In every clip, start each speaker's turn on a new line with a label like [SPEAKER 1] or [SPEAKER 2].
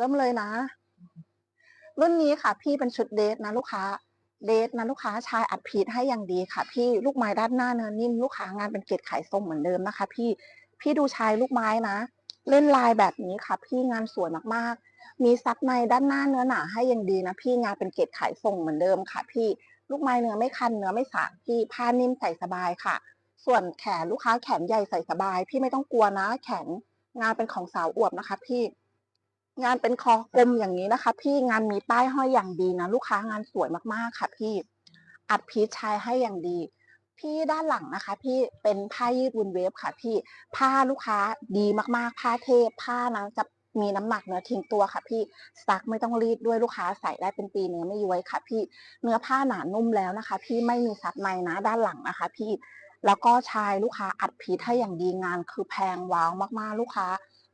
[SPEAKER 1] เริ่มเลยนะ รุ่นนี้ค่ะ พี่เป็นชุดเดทนะลูกค้าเดทนะลูกค้าชายอัดพีทให้อย่างดีค่ะ พี่ลูกไม้ด้านหน้าเนื้อนิ่มลูกค้างานเป็นเกล็ดไขทรงเหมือนเดิมนะคะ พี่พี่ดูชายลูกไม้นะ เล่นลายแบบนี้ค่ะ พี่งานสวยมากๆ มีซับในด้านหน้าเนื้อหนาให้อย่างดีนะ พี่งานเป็นเกล็ดไขทรงเหมือนเดิมค่ะ พี่ลูกไม้เนื้อไม่คันเนื้อไม่สากพี่ผ้านิ่มใส่สบายค่ะ ส่วนแขนลูกค้าแขนใหญ่ใส่สบาย พี่ไม่ต้องกลัวนะ แขนงานเป็นของสาวอวบนะคะ พี่ งานเป็นคอกลมอย่างนี้นะคะ พี่งานมีป้ายห้อยอย่างดีนะลูกค้างานสวยมากๆค่ะ พี่อัดพีชชายให้อย่างดี พี่ด้านหลังนะคะ พี่เป็นผ้ายืดวุนเวฟค่ะ พี่ผ้าลูกค้าดีมากๆ ผ้าเทพผ้านะจะมีน้ำหนักเนื้อทิ้งตัวค่ะ พี่ซักไม่ต้องรีดด้วยลูกค้าใส่ได้เป็นปีเนื้อไม่ย้วยค่ะ พี่เนื้อผ้าหนานุ่มแล้วนะคะ พี่ไม่มีซับในนะด้านหลังนะคะ พี่แล้วก็ชายลูกค้าอัดพีชให้อย่างดีงานคือแพงว้าวมากๆ ลูกค้า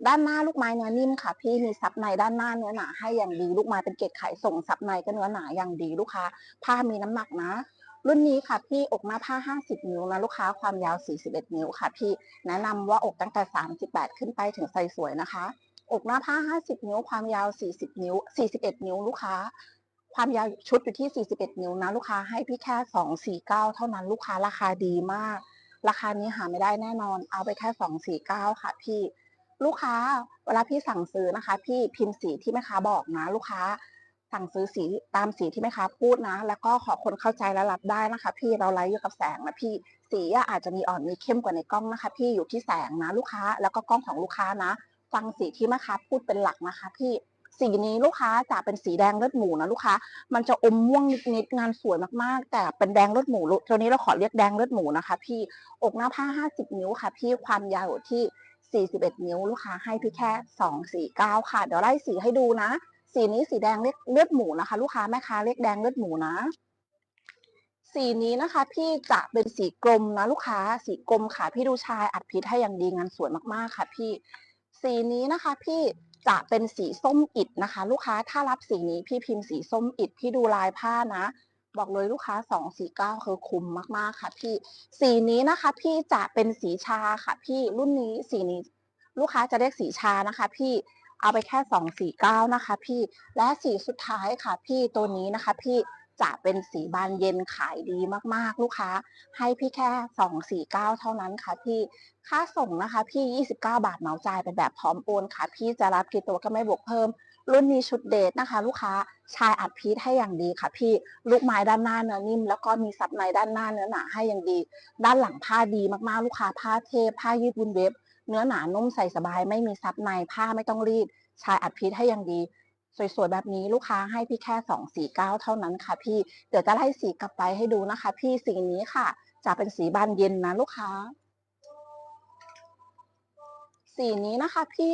[SPEAKER 1] ด้านหน้าลูกไม้เนื้อนิ่มค่ะ พี่มีซับในด้านหน้าเนื้อหนาให้อย่างดีลูกไม้เป็นเกล็ดไขส่งซับในก็เนื้อหนาอย่างดีลูกค้า ผ้ามีน้ำหนักนะ รุ่นนี้ค่ะพี่อกหน้าผ้า 50 นิ้วนะลูกค้าความยาว 41 นิ้วค่ะ พี่แนะนำว่าอกตั้งแต่ 38 ขึ้นไปถึงไซส์สวยนะคะ อกหน้าผ้า 50 นิ้ว ความยาว 40 นิ้ว 41 นิ้วลูกค้า ความยาวชุดอยู่ที่ 41 นิ้วนะลูกค้าให้พี่แค่ 249 เท่านั้นลูกค้าราคาดีมาก ราคานี้หาไม่ได้แน่นอน เอาไปแค่ 249 ค่ะพี่ ลูกค้าเวลาพี่สั่งซื้อนะคะ พี่พิมพ์สีที่แม่ค้าบอกนะ ลูกค้าสั่งซื้อสีตามสีที่แม่ค้าพูดนะ แล้วก็ขอคนเข้าใจและรับได้นะคะ พี่เราไลฟ์อยู่กับแสงนะพี่สีอาจจะมีอ่อนมีเข้มกว่าในกล้องนะคะ พี่อยู่ที่แสงนะลูกค้าแล้วก็กล้องของลูกค้านะ ฟังสีที่แม่ค้าพูดเป็นหลักนะคะ พี่สีนี้ลูกค้าจะเป็นสีแดงเลือดหมูนะลูกค้า มันจะอมม่วงนิดๆงานสวยมากๆ แต่เป็นแดงเลือดหมูตัวนี้เราขอเรียกแดงเลือดหมูนะคะ พี่อกหน้าผ้า 50 นิ้วค่ะ พี่ความยาวที่ 41 นิ้ว ลูกค้าให้พี่แค่ 249 ค่ะ เดี๋ยวไล่สีให้ดูนะ สีนี้สีแดงเลือดหมูนะคะ ลูกค้าแม่ค้าเรียกแดงเลือดหมูนะ สีนี้นะคะพี่จะเป็นสีกลมนะลูกค้า สีกลมค่ะ พี่ดูชายอัดพิษให้อย่างดีงานสวยมากๆค่ะ พี่ สีนี้นะคะพี่จะเป็นสีส้มอิดนะคะ ลูกค้าถ้ารับสีนี้พี่พิมพ์สีส้มอิดพี่ดูลายผ้านะ บอกเลยลูกค้าสองสีเก้าคือคุ้มมากๆค่ะพี่สีนี้นะคะพี่จะเป็นสีชาค่ะพี่รุ่นนี้สีนี้ลูกค้าจะเรียกสีชานะคะพี่เอาไปแค่สองสีเก้านะคะพี่และสีสุดท้ายค่ะพี่ตัวนี้นะคะพี่ จะเป็นสีบานเย็นขายดีมากๆ ลูกค้า ให้พี่แค่สองสี่เก้าเท่านั้นค่ะพี่ค่าส่งนะคะ พี่ยี่สิบเก้าบาทเหมาจ่ายเป็นแบบพร้อมโอนค่ะ พี่จะรับกี่ตัวก็ไม่บวกเพิ่ม รุ่นนี้ชุดเดทนะคะ ลูกค้าชายอัดพีทให้อย่างดีค่ะ พี่ลูกไม้ด้านหน้าเนื้อนิ่ม แล้วก็มีซับในด้านหน้าเนื้อหนาให้อย่างดี ด้านหลังผ้าดีมากๆ ลูกค้าผ้าเทพผ้ายืดวุนเว็บ เนื้อหนานุ่มใส่สบาย ไม่มีซับในผ้าไม่ต้องรีด ชายอัดพีทให้อย่างดี สวยๆแบบนี้ลูกค้าให้พี่แค่สองสีเก้าเท่านั้นค่ะ พี่เดี๋ยวจะไล่สีกลับไปให้ดูนะคะ พี่สีนี้ค่ะ จะเป็นสีบานเย็นนะลูกค้า สีนี้นะคะ พี่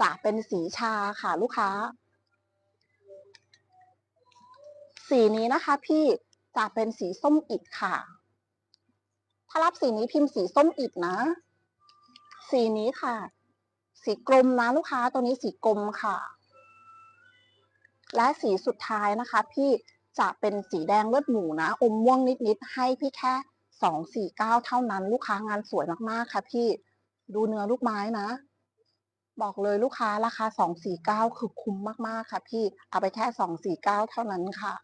[SPEAKER 1] จะเป็นสีชาค่ะลูกค้า สีนี้นะคะ พี่จะเป็นสีส้มอิดค่ะ ถ้ารับสีนี้พิมพ์สีส้มอิดนะ สีนี้ค่ะ สีกลมนะลูกค้าตัวนี้สีกลมค่ะ และสีสุดท้ายนะคะ พี่จะเป็นสีแดงเลือดหมูนะ อมม่วงนิด ๆ ให้พี่แค่สองสี่เก้าเท่านั้น ลูกค้างานสวยมาก ๆ ค่ะพี่ดูเนื้อลูกไม้นะ บอกเลยลูกค้าราคาสองสี่เก้าคือคุ้มมาก ๆ ค่ะพี่เอาไปแค่สองสี่เก้าเท่านั้นค่ะ